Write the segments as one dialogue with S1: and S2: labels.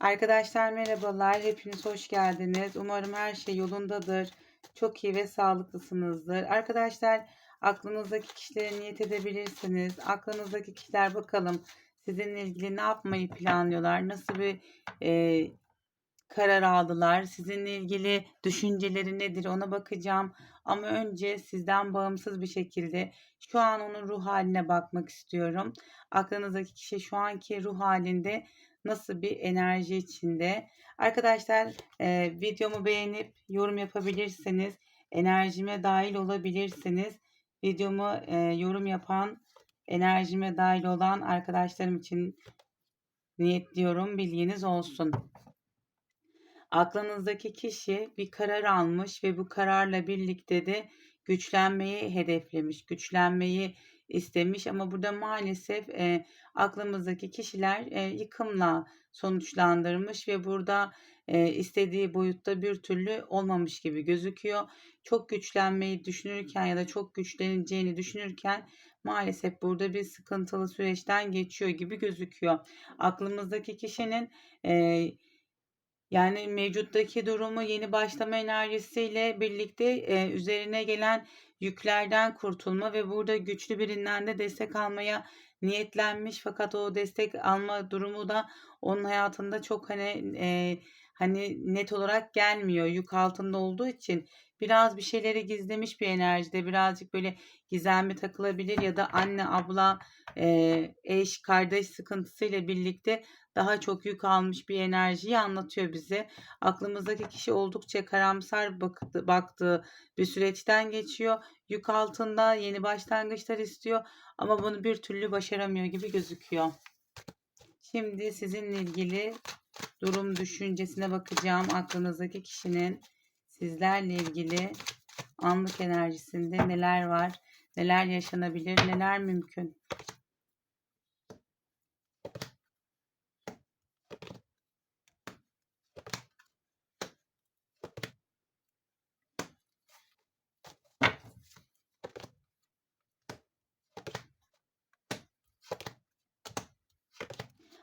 S1: Arkadaşlar merhabalar. Hepiniz hoş geldiniz. Umarım her şey yolundadır. Çok iyi ve sağlıklısınızdır. Arkadaşlar aklınızdaki kişilere niyet edebilirsiniz. Aklınızdaki kişiler bakalım sizinle ilgili ne yapmayı planlıyorlar? Nasıl bir e, karar aldılar? Sizinle ilgili düşünceleri nedir? Ona bakacağım. Ama önce sizden bağımsız bir şekilde şu an onun ruh haline bakmak istiyorum. Aklınızdaki kişi şu anki ruh halinde nasıl bir enerji içinde. Arkadaşlar e, videomu beğenip yorum yapabilirsiniz. Enerjime dahil olabilirsiniz. Videomu e, yorum yapan, enerjime dahil olan arkadaşlarım için niyetliyorum. Bilginiz olsun. Aklınızdaki kişi bir karar almış ve bu kararla birlikte de güçlenmeyi hedeflemiş, güçlenmeyi istemiş ama burada maalesef e, aklımızdaki kişiler e, yıkımla sonuçlandırmış ve burada e, istediği boyutta bir türlü olmamış gibi gözüküyor. Çok güçlenmeyi düşünürken ya da çok güçleneceğini düşünürken maalesef burada bir sıkıntılı süreçten geçiyor gibi gözüküyor. Aklımızdaki kişinin e, yani mevcuttaki durumu yeni başlama enerjisiyle birlikte e, üzerine gelen yüklerden kurtulma ve burada güçlü birinden de destek almaya niyetlenmiş. Fakat o destek alma durumu da onun hayatında çok hani e, hani net olarak gelmiyor. Yük altında olduğu için biraz bir şeyleri gizlemiş bir enerjide birazcık böyle gizemli takılabilir ya da anne abla e, eş kardeş sıkıntısıyla birlikte daha çok yük almış bir enerjiyi anlatıyor bize. Aklımızdaki kişi oldukça karamsar baktı, baktığı bir süreçten geçiyor. Yük altında yeni başlangıçlar istiyor ama bunu bir türlü başaramıyor gibi gözüküyor. Şimdi sizinle ilgili durum düşüncesine bakacağım. Aklınızdaki kişinin sizlerle ilgili anlık enerjisinde neler var, neler yaşanabilir, neler mümkün.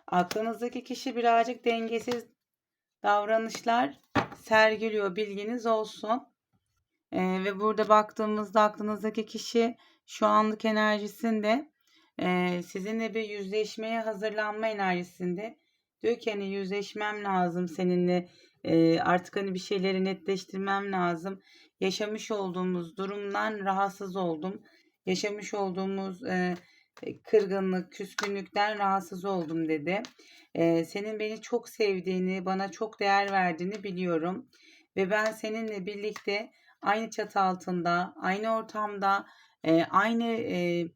S1: Aklınızdaki kişi birazcık dengesiz davranışlar sergiliyor. Bilginiz olsun. Ee, ve burada baktığımızda aklınızdaki kişi şu anlık enerjisinde e, sizinle bir yüzleşmeye hazırlanma enerjisinde. Diyor ki hani yüzleşmem lazım seninle e, artık hani bir şeyleri netleştirmem lazım. Yaşamış olduğumuz durumdan rahatsız oldum. Yaşamış olduğumuz e, kırgınlık, küskünlükten rahatsız oldum dedi. Ee, senin beni çok sevdiğini, bana çok değer verdiğini biliyorum. Ve ben seninle birlikte aynı çatı altında, aynı ortamda, e, aynı e,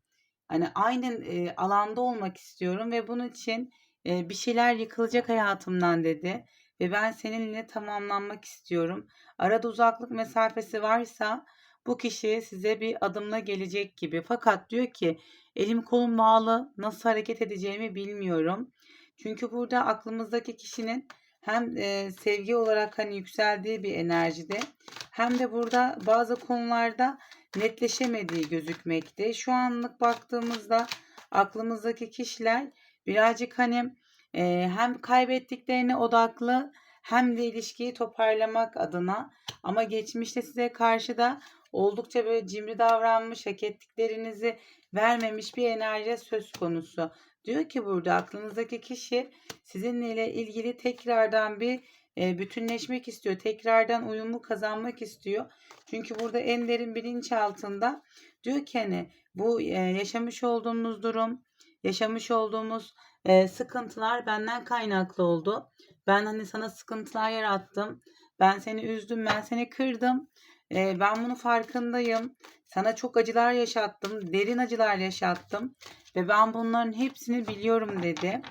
S1: hani aynı e, alanda olmak istiyorum ve bunun için e, bir şeyler yıkılacak hayatımdan dedi. Ve ben seninle tamamlanmak istiyorum. Arada uzaklık mesafesi varsa bu kişi size bir adımla gelecek gibi. Fakat diyor ki elim kolum bağlı nasıl hareket edeceğimi bilmiyorum. Çünkü burada aklımızdaki kişinin hem e, sevgi olarak hani yükseldiği bir enerjide hem de burada bazı konularda netleşemediği gözükmekte. Şu anlık baktığımızda aklımızdaki kişiler birazcık hani e, hem kaybettiklerine odaklı hem de ilişkiyi toparlamak adına ama geçmişte size karşı da oldukça böyle cimri davranmış, hak ettiklerinizi vermemiş bir enerji söz konusu. Diyor ki burada aklınızdaki kişi sizinle ilgili tekrardan bir e, bütünleşmek istiyor. Tekrardan uyumu kazanmak istiyor. Çünkü burada en derin bilinç altında diyor ki hani bu e, yaşamış olduğumuz durum, yaşamış olduğumuz e, sıkıntılar benden kaynaklı oldu. Ben hani sana sıkıntılar yarattım. Ben seni üzdüm, ben seni kırdım. E, ben bunun farkındayım. Sana çok acılar yaşattım, derin acılar yaşattım ve ben bunların hepsini biliyorum dedi.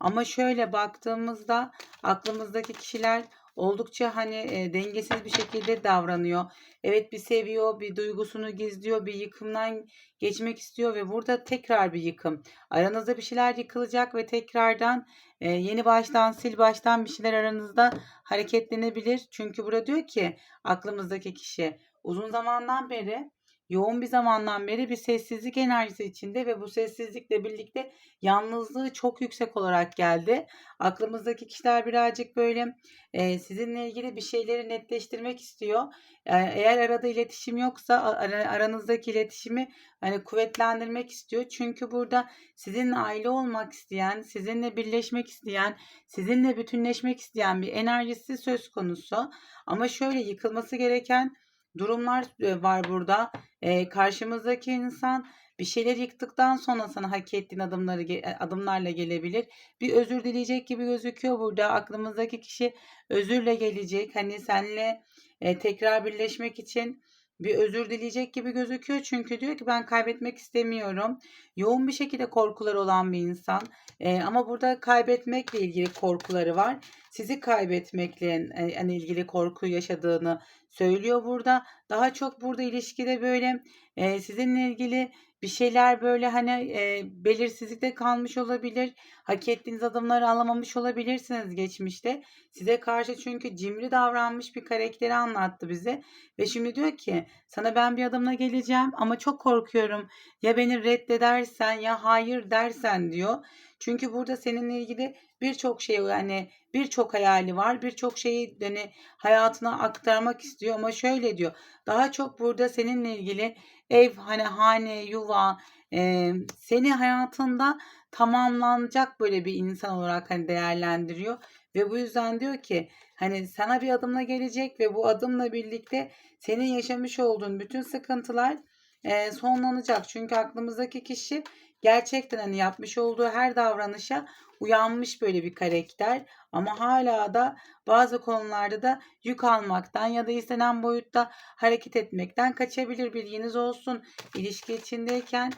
S1: Ama şöyle baktığımızda aklımızdaki kişiler oldukça hani e, dengesiz bir şekilde davranıyor. Evet bir seviyor, bir duygusunu gizliyor, bir yıkımdan geçmek istiyor ve burada tekrar bir yıkım. Aranızda bir şeyler yıkılacak ve tekrardan e, yeni baştan sil baştan bir şeyler aranızda hareketlenebilir. Çünkü burada diyor ki aklımızdaki kişi uzun zamandan beri yoğun bir zamandan beri bir sessizlik enerjisi içinde ve bu sessizlikle birlikte yalnızlığı çok yüksek olarak geldi. Aklımızdaki kişiler birazcık böyle e, sizinle ilgili bir şeyleri netleştirmek istiyor. E, eğer arada iletişim yoksa aranızdaki iletişimi hani kuvvetlendirmek istiyor. Çünkü burada sizinle aile olmak isteyen, sizinle birleşmek isteyen, sizinle bütünleşmek isteyen bir enerjisi söz konusu. Ama şöyle yıkılması gereken durumlar e, var burada. E, karşımızdaki insan bir şeyler yıktıktan sonra sana hak ettiğin adımları ge- adımlarla gelebilir. Bir özür dileyecek gibi gözüküyor burada. Aklımızdaki kişi özürle gelecek. Hani seninle e, tekrar birleşmek için bir özür dileyecek gibi gözüküyor. Çünkü diyor ki ben kaybetmek istemiyorum. Yoğun bir şekilde korkuları olan bir insan. E, ama burada kaybetmekle ilgili korkuları var. Sizi kaybetmekle e, hani ilgili korku yaşadığını söylüyor burada. Daha çok burada ilişkide böyle e, sizinle ilgili bir şeyler böyle hani e, belirsizlikte kalmış olabilir. Hak ettiğiniz adımları alamamış olabilirsiniz geçmişte. Size karşı çünkü cimri davranmış bir karakteri anlattı bize. Ve şimdi diyor ki sana ben bir adımla geleceğim ama çok korkuyorum. Ya beni reddedersen ya hayır dersen diyor. Çünkü burada seninle ilgili birçok şey yani birçok hayali var. Birçok şeyi hani hayatına aktarmak istiyor ama şöyle diyor. Daha çok burada seninle ilgili ev hani hane yuva e, seni hayatında tamamlanacak böyle bir insan olarak hani değerlendiriyor ve bu yüzden diyor ki hani sana bir adımla gelecek ve bu adımla birlikte senin yaşamış olduğun bütün sıkıntılar e, sonlanacak. Çünkü aklımızdaki kişi gerçekten hani yapmış olduğu her davranışa uyanmış böyle bir karakter ama hala da bazı konularda da yük almaktan ya da istenen boyutta hareket etmekten kaçabilir bilginiz olsun. İlişki içindeyken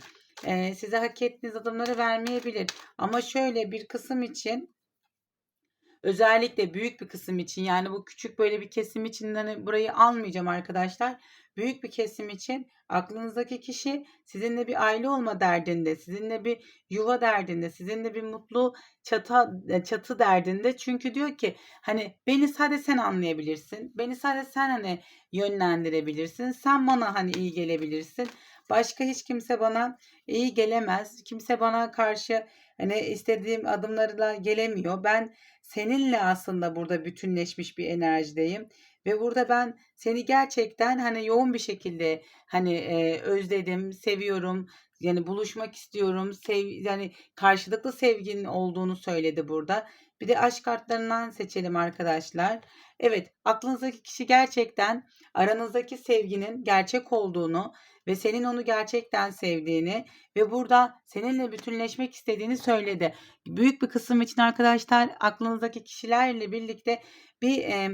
S1: e, size hak ettiğiniz adımları vermeyebilir. Ama şöyle bir kısım için özellikle büyük bir kısım için yani bu küçük böyle bir kesim için hani burayı almayacağım arkadaşlar. Büyük bir kesim için aklınızdaki kişi sizinle bir aile olma derdinde, sizinle bir yuva derdinde, sizinle bir mutlu çatı çatı derdinde. Çünkü diyor ki hani beni sadece sen anlayabilirsin. Beni sadece sen hani yönlendirebilirsin. Sen bana hani iyi gelebilirsin. Başka hiç kimse bana iyi gelemez. Kimse bana karşı hani istediğim adımlarla gelemiyor. Ben seninle aslında burada bütünleşmiş bir enerjideyim ve burada ben seni gerçekten hani yoğun bir şekilde hani e, özledim, seviyorum. Yani buluşmak istiyorum. Sev yani karşılıklı sevginin olduğunu söyledi burada. Bir de aşk kartlarından seçelim arkadaşlar. Evet, aklınızdaki kişi gerçekten aranızdaki sevginin gerçek olduğunu ve senin onu gerçekten sevdiğini ve burada seninle bütünleşmek istediğini söyledi. Büyük bir kısım için arkadaşlar aklınızdaki kişilerle birlikte bir e,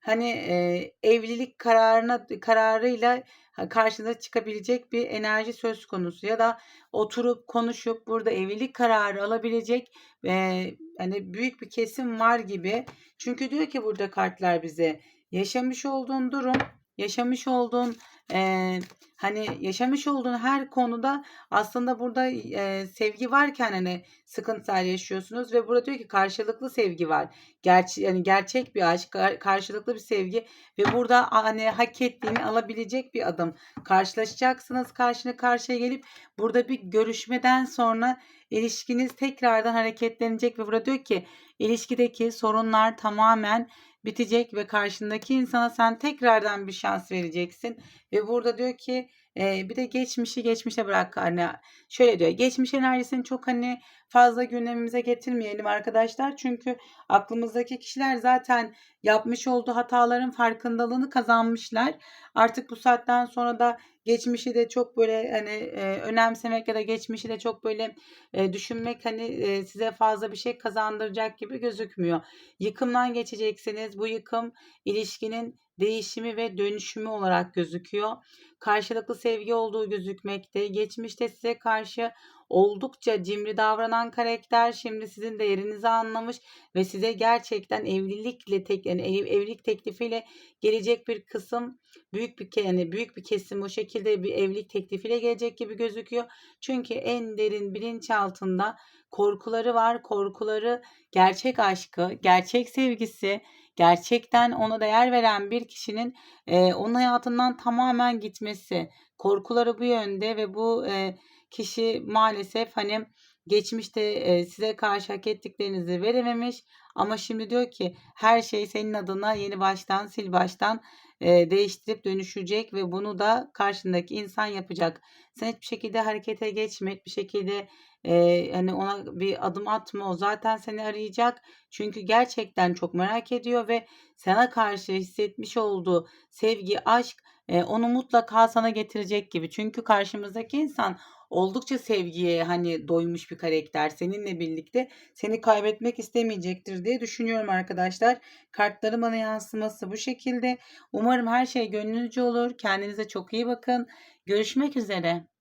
S1: hani e, evlilik kararına kararıyla karşınıza çıkabilecek bir enerji söz konusu ya da oturup konuşup burada evlilik kararı alabilecek e, hani büyük bir kesim var gibi. Çünkü diyor ki burada kartlar bize yaşamış olduğun durum, yaşamış olduğun e, hani yaşamış olduğun her konuda aslında burada e, sevgi varken hani sıkıntılar yaşıyorsunuz ve burada diyor ki karşılıklı sevgi var. Gerçi yani gerçek bir aşk, karşılıklı bir sevgi ve burada hani hak ettiğini alabilecek bir adım. Karşılaşacaksınız, karşına karşıya gelip burada bir görüşmeden sonra ilişkiniz tekrardan hareketlenecek ve burada diyor ki ilişkideki sorunlar tamamen bitecek ve karşındaki insana sen tekrardan bir şans vereceksin. Ve burada diyor ki e, bir de geçmişi geçmişe bırak. Hani şöyle diyor. Geçmiş enerjisini çok hani fazla gündemimize getirmeyelim arkadaşlar. Çünkü aklımızdaki kişiler zaten yapmış olduğu hataların farkındalığını kazanmışlar. Artık bu saatten sonra da geçmişi de çok böyle hani e, önemsemek ya da geçmişi de çok böyle e, düşünmek hani e, size fazla bir şey kazandıracak gibi gözükmüyor. Yıkımdan geçeceksiniz. Bu yıkım ilişkinin değişimi ve dönüşümü olarak gözüküyor. Karşılıklı sevgi olduğu gözükmekte. Geçmişte size karşı oldukça cimri davranan karakter şimdi sizin değerinizi anlamış ve size gerçekten evlilikle tek yani ev- evlilik teklifiyle gelecek bir kısım büyük bir yani büyük bir kesim o şekilde bir evlilik teklifiyle gelecek gibi gözüküyor. Çünkü en derin bilinç altında korkuları var. Korkuları gerçek aşkı, gerçek sevgisi, gerçekten ona değer veren bir kişinin e, onun hayatından tamamen gitmesi. Korkuları bu yönde ve bu e, kişi maalesef hani geçmişte e, size karşı hak ettiklerinizi verememiş ama şimdi diyor ki her şey senin adına yeni baştan sil baştan e, değiştirip dönüşecek ve bunu da karşındaki insan yapacak. Sen hiçbir şekilde harekete geçme, hiçbir şekilde e, hani ona bir adım atma. O zaten seni arayacak. Çünkü gerçekten çok merak ediyor ve sana karşı hissetmiş olduğu sevgi, aşk onu mutlaka sana getirecek gibi. Çünkü karşımızdaki insan oldukça sevgiye hani doymuş bir karakter. Seninle birlikte seni kaybetmek istemeyecektir diye düşünüyorum arkadaşlar. Kartların bana yansıması bu şekilde. Umarım her şey gönlünüzce olur. Kendinize çok iyi bakın. Görüşmek üzere.